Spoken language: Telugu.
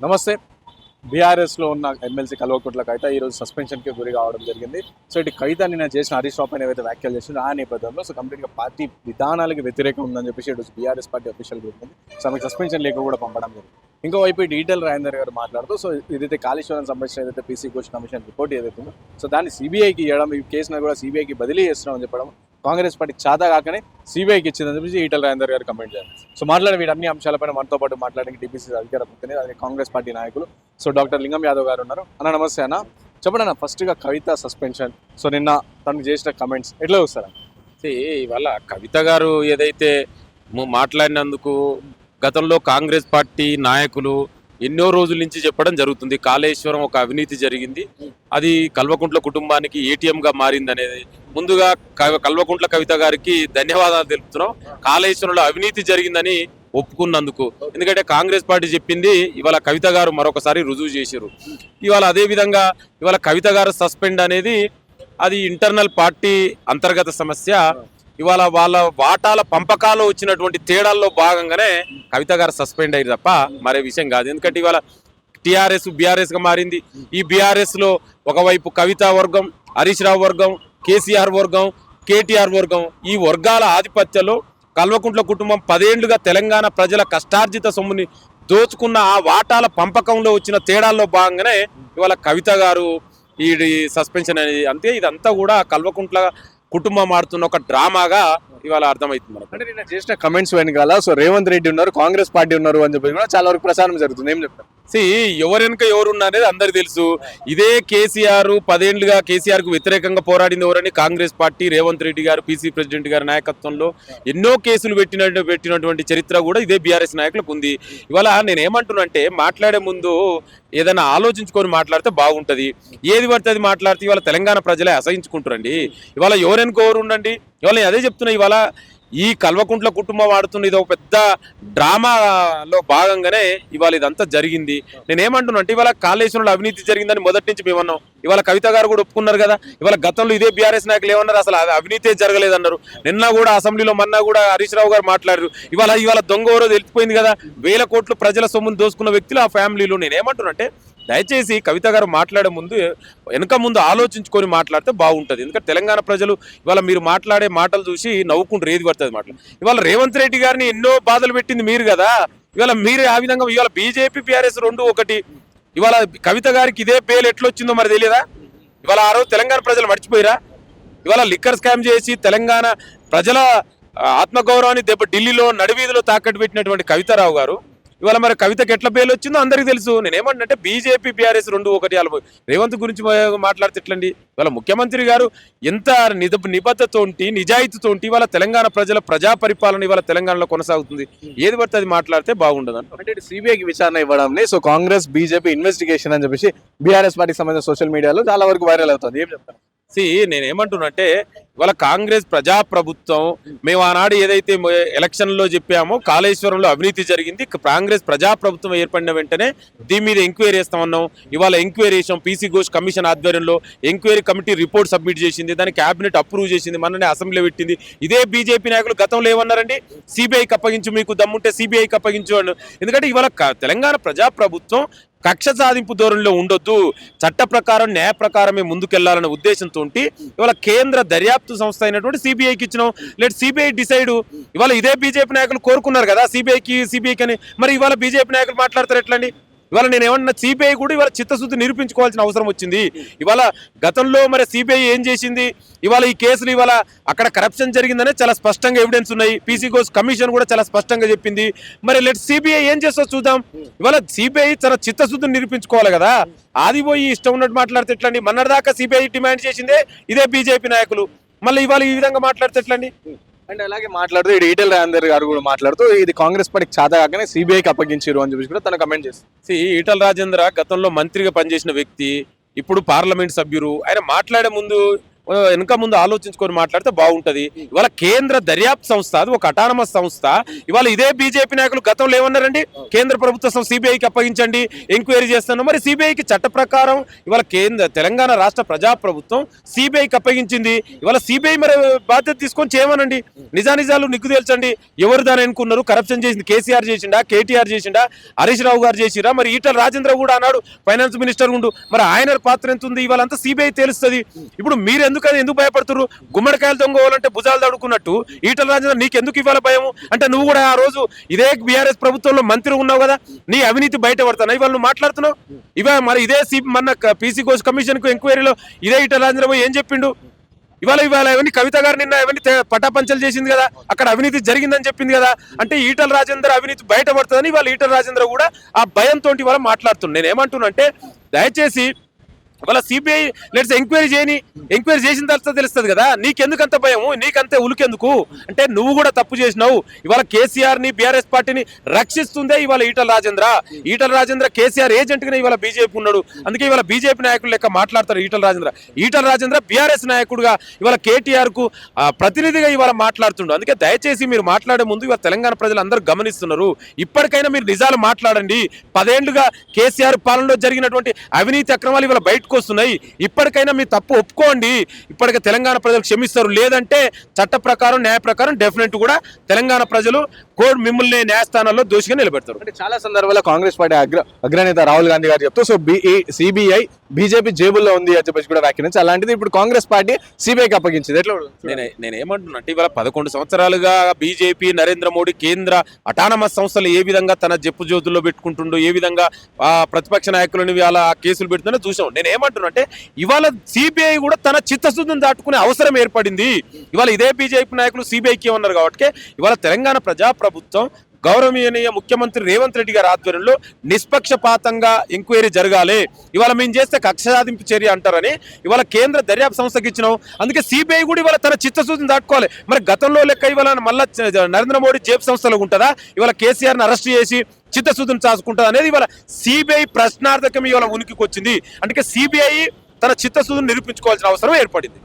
నమస్తే. బీఆర్ఎస్లో ఉన్న ఎమ్మెల్సీ కల్వకుంట్ల కవిత ఈరోజు సస్పెన్షన్కి గురి కావడం జరిగింది. సో ఇటు కవిత నిన్న చేసిన హరీష్ రావు పైన ఏవైతే వ్యాఖ్యలు చేసిందో ఆ నేపథ్యంలో సో కంప్లీట్గా పార్టీ విధానాలకు వ్యతిరేకం ఉందని చెప్పేసి ఇటు బీఆర్ఎస్ పార్టీ అఫీషియల్ ఉంది. సో ఆమెకు సస్పెన్షన్ లేఖ కూడా పంపడం జరిగింది. ఇంకోవైపు ఇటు రాజేందర్ గారు మాట్లాడుతూ సో ఇదైతే కాళేశ్వరం సంబంధించిన ఏదైతే పీసీ ఘోష్ కమిషన్ రిపోర్ట్ ఏదైతే సో దాన్ని సిబిఐకి ఇవ్వడం ఈ కేసును కూడా సిబిఐకి బదిలీ చేస్తున్నామని చెప్పడం కాంగ్రెస్ పార్టీ చాదా కాకనే సిబిఐకి ఇచ్చిందని చెప్పి ఈటల రాజేందర్ గారు కమెంట్ చేశారు. సో మాట్లాడే వీటి అన్ని అంశాలపైన మనతో పాటు మాట్లాడడానికి డిబిసి అధికార ప్రతినిధి అలాగే కాంగ్రెస్ పార్టీ నాయకులు. సో డాక్టర్ లింగం యాదవ్ గారు ఉన్నారు. అన్న నమస్తే అన్న. చెప్పండి అన్న ఫస్ట్గా కవిత సస్పెన్షన్ సో నిన్న తను చేసిన కమెంట్స్ ఎట్లా చూస్తారా? ఇవాళ కవిత గారు ఏదైతే మాట్లాడినందుకు గతంలో కాంగ్రెస్ పార్టీ నాయకులు ఎన్నో రోజుల నుంచి చెప్పడం జరుగుతుంది. కాళేశ్వరం ఒక అవినీతి జరిగింది. అది కల్వకుంట్ల కుటుంబానికి ఏటీఎం గా మారింది అనేది. ముందుగా క- కల్వకుంట్ల కవిత గారికి ధన్యవాదాలు తెలుపుతున్నాం. కాళేశ్వరంలో అవినీతి జరిగిందని ఒప్పుకున్నందుకు. ఎందుకంటే కాంగ్రెస్ పార్టీ చెప్పింది ఇవాళ కవిత గారు మరొకసారి రుజువు చేశారు. ఇవాళ అదేవిధంగా ఇవాళ కవిత గారు సస్పెండ్ అనేది అది ఇంటర్నల్ పార్టీ అంతర్గత సమస్య. ఇవాళ వాళ్ళ వాటాల పంపకాలు వచ్చినటువంటి తేడాల్లో భాగంగానే కవిత గారు సస్పెండ్ అయ్యారు తప్ప మరే విషయం కాదు. ఎందుకంటే ఇవాళ టిఆర్ఎస్ బీఆర్ఎస్గా మారింది. ఈ బీఆర్ఎస్లో ఒకవైపు కవిత వర్గం హరీష్ రావు వర్గం కేసీఆర్ వర్గం కేటీఆర్ వర్గం ఈ వర్గాల ఆధిపత్యంలో కల్వకుంట్ల కుటుంబం పదేళ్ళుగా తెలంగాణ ప్రజల కష్టార్జిత సొమ్ముని దోచుకున్న ఆ వాటాల పంపకంలో వచ్చిన తేడాల్లో భాగంగానే ఇవాళ కవిత గారు ఈ సస్పెన్షన్ అనేది అంతే. ఇదంతా కూడా కల్వకుంట్ల కుటుంబం ఆడుతున్న ఒక డ్రామాగా ఇవాళ అర్థమవుతుంది అంటే నేను చేసిన కమెంట్స్ వెనకాల సో రేవంత్ రెడ్డి ఉన్నారు కాంగ్రెస్ పార్టీ ఉన్నారు అని చెప్పి కూడా చాలా వరకు ప్రచారం జరుగుతుంది. ఏం చెప్తారు? సి ఎవరు వెనుక అనేది అందరు తెలుసు. ఇదే కేసీఆర్ పదేళ్ళుగా కేసీఆర్కు వ్యతిరేకంగా పోరాడింది ఎవరని కాంగ్రెస్ పార్టీ రేవంత్ రెడ్డి గారు పీసీ ప్రెసిడెంట్ గారి నాయకత్వంలో ఎన్నో కేసులు పెట్టిన పెట్టినటువంటి చరిత్ర కూడా ఇదే బీఆర్ఎస్ నాయకులకు ఉంది. ఇవాళ నేను మాట్లాడే ముందు ఏదైనా ఆలోచించుకొని మాట్లాడితే బాగుంటుంది. ఏది పడితే అది మాట్లాడితే ఇవాళ తెలంగాణ ప్రజలే అసహించుకుంటారండి. ఇవాళ ఎవరెనుకో ఎవరు ఉండండి? ఇవాళ అదే చెప్తున్నా ఇవాళ ఈ కల్వకుంట్ల కుటుంబం ఆడుతున్న ఇది ఒక పెద్ద డ్రామాలో భాగంగానే ఇవాళ ఇదంతా జరిగింది. నేనేమంటున్నా అంటే ఇవాళ కాళేశ్వరంలో అవినీతి జరిగిందని మొదటి నుంచి మేము అన్నాం ఇవాళ కవిత గారు కూడా ఒప్పుకున్నారు కదా. ఇవాళ గతంలో ఇదే బీఆర్ఎస్ నాయకులు ఏమన్నారు? అసలు అవినీతి అవినీతే జరగలేదన్నారు. నిన్న కూడా అసెంబ్లీలో మొన్న కూడా హరీష్ రావు గారు మాట్లాడారు. ఇవాళ ఇవాళ దొంగ ఎవరో తెలిసిపోయింది కదా. వేల కోట్లు ప్రజల సొమ్మును దోసుకున్న వ్యక్తులు ఆ ఫ్యామిలీలో. నేనేమంటున్నా అంటే దయచేసి కవిత గారు మాట్లాడే ముందు వెనక ముందు ఆలోచించుకొని మాట్లాడితే బాగుంటుంది. ఎందుకంటే తెలంగాణ ప్రజలు ఇవాళ మీరు మాట్లాడే మాటలు చూసి నవ్వుకుంటారు ఏది పడుతుంది మాటలు. ఇవాళ రేవంత్ రెడ్డి గారిని ఎన్నో బాధలు పెట్టింది మీరు కదా. ఇవాళ మీరు ఆ విధంగా ఇవాళ బీజేపీ బీఆర్ఎస్ రెండు ఒకటి. ఇవాళ కవిత గారికి ఇదే పేలు ఎట్లొచ్చిందో మరి తెలియదా? ఇవాళ ఆ రోజు తెలంగాణ ప్రజలు మర్చిపోయిరా? ఇవాళ లిక్కర్ స్కామ్ చేసి తెలంగాణ ప్రజల ఆత్మగౌరవాన్ని దెబ్బ ఢిల్లీలో నడివీధిలో తాకట్టు పెట్టినటువంటి కవితారావు గారు ఇవాళ మరి కవితకి ఎట్లా పేలు వచ్చిందో అందరికీ తెలుసు. నేను ఏమంటే బీజేపీ బీఆర్ఎస్ రెండు ఒకటి వాళ్ళ రేవంత్ గురించి మాట్లాడితే ఎట్లండి? ఇవాళ ముఖ్యమంత్రి గారు ఎంత నిద నిబద్ధతోంటి నిజాయితీతోంటి ఇవాళ తెలంగాణ ప్రజల ప్రజా పరిపాలన ఇవాళ తెలంగాణలో కొనసాగుతుంది. ఏది పడితే అది మాట్లాడితే బాగుండదు అంట అంటే సిబిఐకి విచారణ ఇవ్వడంని సో కాంగ్రెస్ బీజేపీ ఇన్వెస్టిగేషన్ అని చెప్పేసి బీఆర్ఎస్ పార్టీకి సంబంధించిన సోషల్ మీడియాలో చాలా వరకు వైరల్ అవుతుంది. ఏం చెప్తారు? సి నేను ఏమంటున్నంటే ఇవాళ కాంగ్రెస్ ప్రజా ప్రభుత్వం మేము ఆనాడు ఏదైతే ఎలక్షన్లో చెప్పామో కాళేశ్వరంలో అవినీతి జరిగింది. కాంగ్రెస్ ప్రజా ప్రభుత్వం ఏర్పడిన వెంటనే దీని మీద ఎంక్వైరీ చేస్తామన్నాం. ఇవాళ ఎంక్వైరీ చేసాం పీసీ ఘోష్ కమిషన్ ఆధ్వర్యంలో ఎంక్వైరీ కమిటీ రిపోర్ట్ సబ్మిట్ చేసింది. దాన్ని క్యాబినెట్ అప్రూవ్ చేసింది. మొన్ననే అసెంబ్లీ పెట్టింది. ఇదే బీజేపీ నాయకులు గతంలో ఏమన్నారండి? సిబిఐకి అప్పగించు మీకు దమ్ముంటే సిబిఐకి అప్పగించు ఎందుకంటే ఇవాళ తెలంగాణ ప్రజా ప్రభుత్వం కక్ష సాధింపు ధోరణిలో ఉండొద్దు. చట్ట ప్రకారం న్యాయ ప్రకారమే ముందుకెళ్ళాలనే ఉద్దేశంతో ఇవాళ కేంద్ర దర్యాప్తు సంస్థ అయినటువంటి సిబిఐకి ఇచ్చినాం. లేట్ సిబిఐ డిసైడ్ ఇవాళ ఇదే బీజేపీ నాయకులు కోరుకున్నారు కదా సిబిఐకి సిబిఐకి అని. మరి ఇవాళ బీజేపీ నాయకులు మాట్లాడతారు ఎట్లండి? ఇవాళ నేను ఏమన్నా సిబిఐ కూడా ఇవాళ చిత్తశుద్ధి నిరూపించుకోవాల్సిన అవసరం వచ్చింది. ఇవాళ గతంలో మరి సిబిఐ ఏం చేసింది? ఇవాళ ఈ కేసులు ఇవాళ అక్కడ కరప్షన్ జరిగిందనే చాలా స్పష్టంగా ఎవిడెన్స్ ఉన్నాయి. పీసీ గోస్ కమిషన్ కూడా చాలా స్పష్టంగా చెప్పింది. మరి లెట్ సిబిఐ ఏం చేస్తో చూద్దాం. ఇవాళ సిబిఐ చాలా చిత్తశుద్ధిని నిరూపించుకోవాలి కదా. ఆది పోయి ఇష్టం ఉన్నట్టు మాట్లాడితే ఎట్లండి? మొన్నటిదాకా సిబిఐ డిమాండ్ చేసిందే ఇదే బీజేపీ నాయకులు. మళ్ళీ ఇవాళ ఈ విధంగా మాట్లాడితే ఎట్లండి? అండ్ అలాగే మాట్లాడుతూ ఇటు ఈటెల్ రాజేందర్ గారు కూడా మాట్లాడుతూ ఇది కాంగ్రెస్ పార్టీకి చాదా కాకనే సిబిఐకి అప్పగించారు అని చెప్పేసి కూడా తను కమెంట్ చేస్తారు. సి ఈటల రాజేంద్ర గతంలో మంత్రిగా పనిచేసిన వ్యక్తి ఇప్పుడు పార్లమెంట్ సభ్యులు ఆయన మాట్లాడే ముందు వెనుక ముందు ఆలోచించుకొని మాట్లాడితే బాగుంటది. ఇవాళ కేంద్ర దర్యాప్తు సంస్థ అది ఒక అటానమస్ సంస్థ. ఇవాళ ఇదే బీజేపీ నాయకులు గతంలో ఏమన్నారండి? కేంద్ర ప్రభుత్వ సంస్థ సిబిఐకి అప్పగించండి ఎంక్వైరీ చేస్తాను. మరి సిబిఐకి చట్ట ప్రకారం ఇవాళ కేంద్ర తెలంగాణ రాష్ట్ర ప్రజా ప్రభుత్వం సిబిఐకి అప్పగించింది. ఇవాళ సిబిఐ మరి బాధ్యత తీసుకొని చేయమనండి. నిజానిజాలు నిగ్గు తేల్చండి. ఎవరు దాని అనుకున్నారు కరప్షన్ చేసింది కేసీఆర్ చేసిండా? కేటీఆర్ చేసిండా? హరీష్ రావు గారు చేసిరా మరి ఈటల రాజేంద్ర కూడా అన్నాడు ఫైనాన్స్ మినిస్టర్ ఉండు. మరి ఆయన పాత్ర ఎంత ఉంది? ఇవాళంతా సిబిఐ తెలుస్తుంది. ఇప్పుడు మీరు ఎందుకు అది ఎందుకు భయపడుతున్నారు గుమ్మడికాయలు దొంగోవాలంటే భుజాలు తడుకున్నట్టు. ఈటల రాజేంద్ర నీకు ఎందుకు ఇవ్వాలి భయం? అంటే నువ్వు కూడా ఆ రోజు ఇదే బీఆర్ఎస్ ప్రభుత్వంలో మంత్రి ఉన్నావు కదా నీ అవినీతి బయట పడతాను ఇవాళ నువ్వు మాట్లాడుతున్నావు? ఇవా మరి ఇదే సి మన పీసీ కోచ్ కమిషన్కు ఎంక్వైరీలో ఇదే ఈటల రాజేంద్ర ఏం చెప్పిండు? ఇవాళ ఇవాళ ఇవన్నీ కవిత గారు నిన్న ఇవన్నీ పటాపంచలు చేసింది కదా అక్కడ అవినీతి జరిగిందని చెప్పింది కదా అంటే ఈటల రాజేంద్ర అవినీతి బయటపడుతుందని ఇవాళ ఈటల రాజేంద్ర కూడా ఆ భయంతో ఇవాళ మాట్లాడుతుంది నేను ఏమంటున్నా అంటే దయచేసి ఇవాళ సిబిఐ లెట్స్ ఎంక్వైరీ చేయని ఎంక్వైరీ చేసిన తర్వాత తెలుస్తుంది కదా నీకెందుకంత భయము నీకంతే ఉలికెందుకు? అంటే నువ్వు కూడా తప్పు చేసినావు. ఇవాళ కేసీఆర్ని బీఆర్ఎస్ పార్టీని రక్షిస్తుందే ఇవాళ ఈటల రాజేంద్ర. ఈటల రాజేంద్ర కేసీఆర్ ఏజెంట్ గానే ఇవాళ బీజేపీ ఉన్నాడు. అందుకే ఇవాళ బీజేపీ నాయకులు లెక్క మాట్లాడతారు ఈటల రాజేంద్ర. ఈటల రాజేంద్ర బీఆర్ఎస్ నాయకుడుగా ఇవాళ కేటీఆర్కు ప్రతినిధిగా ఇవాళ మాట్లాడుతుండు. అందుకే దయచేసి మీరు మాట్లాడే ముందు ఇవాళ తెలంగాణ ప్రజలు అందరూ గమనిస్తున్నారు. ఇప్పటికైనా మీరు నిజాలు మాట్లాడండి. పదేళ్ళుగా కేసీఆర్ పాలనలో జరిగినటువంటి అవినీతి అక్రమాలు ఇవాళ బయట వస్తున్నాయి ఇప్పటికైనా మీ తప్పు ఒప్పుకోండి. ఇప్పటికే తెలంగాణ ప్రజలు క్షమిస్తారు. లేదంటే చట్ట ప్రకారం న్యాయ ప్రకారం డెఫినెట్ కూడా తెలంగాణ ప్రజలు కోడ్ మిమ్మల్ని న్యాయస్థానాల్లో దోషిగా నిలబెడతారు. అంటే చాలా సందర్భాల్లో కాంగ్రెస్ పార్టీ అగ్ర అగ్రనేత రాహుల్ గాంధీ గారు చెప్తూ సో సిబిఐ బీజేపీ జేబుల్లో ఉంది అని చెప్పేసి కూడా వ్యాఖ్యానించి అలాంటిది ఇప్పుడు కాంగ్రెస్ పార్టీ సిబిఐకి అప్పగించింది. ఎట్లా నేను నేను ఏమంటున్నా అంటే ఇవాళ పదకొండు సంవత్సరాలుగా బీజేపీ నరేంద్ర మోడీ కేంద్ర అటానమస్ సంస్థలు ఏ విధంగా తన జప్పు జ్యోతుల్లో పెట్టుకుంటుండో ఏ విధంగా ఆ ప్రతిపక్ష నాయకులను ఇవాళ కేసులు పెడుతుందో చూసాం నేను ఏమంటున్నా అంటే ఇవాళ సిబిఐ కూడా తన చిత్తశుద్ధిని దాటుకునే అవసరం ఏర్పడింది. ఇవాళ ఇదే బీజేపీ నాయకులు సిబిఐకి ఉన్నారు కాబట్టి ఇవాళ తెలంగాణ ప్రజా ప్రభుత్వం గౌరవనీయ ముఖ్యమంత్రి రేవంత్ రెడ్డి గారి ఆధ్వర్యంలో నిష్పక్షపాతంగా ఎంక్వైరీ జరగాలి. ఇవాళ మేము చేస్తే కక్ష సాధింపు చర్య అంటారని ఇవాళ కేంద్ర దర్యాప్తు సంస్థకి ఇచ్చినాం. అందుకే సిబిఐ కూడా ఇవాళ తన చిత్తశుద్ధిని దాటుకోవాలి. మరి గతంలో లెక్క ఇవాళ మళ్ళా నరేంద్ర మోడీ జేబు సంస్థలో ఉంటుందా? ఇవాళ కేసీఆర్ని అరెస్ట్ చేసి చిత్తశుద్ధిని చాచుకుంటుంది అనేది ఇవాళ సిబిఐ ప్రశ్నార్థకం ఇవాళ ఉనికికి వచ్చింది అందుకే సిబిఐ తన చిత్తశుద్ధిని నిరూపించుకోవాల్సిన అవసరం ఏర్పడింది.